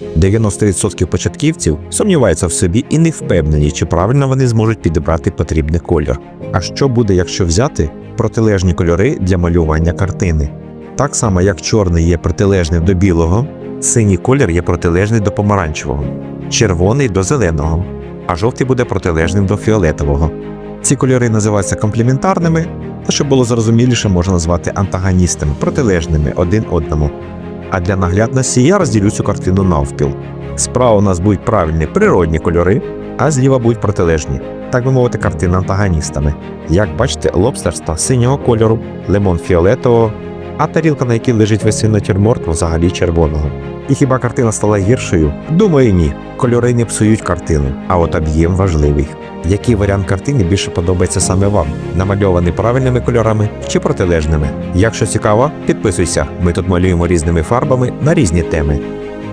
90% початківців сумніваються в собі і не впевнені, чи правильно вони зможуть підібрати потрібний колір. А що буде, якщо взяти протилежні кольори для малювання картини? Так само, як чорний є протилежним до білого, синій колір є протилежний до помаранчевого, червоний до зеленого, а жовтий буде протилежним до фіолетового. Ці кольори називаються комплементарними, та щоб було зрозуміліше, можна назвати антагоністами, протилежними один одному. А для наглядності я розділю цю картину навпіл. Справа у нас будуть правильні природні кольори, а зліва будуть протилежні, так би мовити, картини антагоністами. Як бачите, лобстерства синього кольору, лимон фіолетового, а тарілка, на якій лежить весь натюрморт, взагалі червоного. І хіба картина стала гіршою? Думаю, ні. Кольори не псують картину, а от об'єм важливий. Який варіант картини більше подобається саме вам? Намальований правильними кольорами чи протилежними? Якщо цікаво, підписуйся. Ми тут малюємо різними фарбами на різні теми.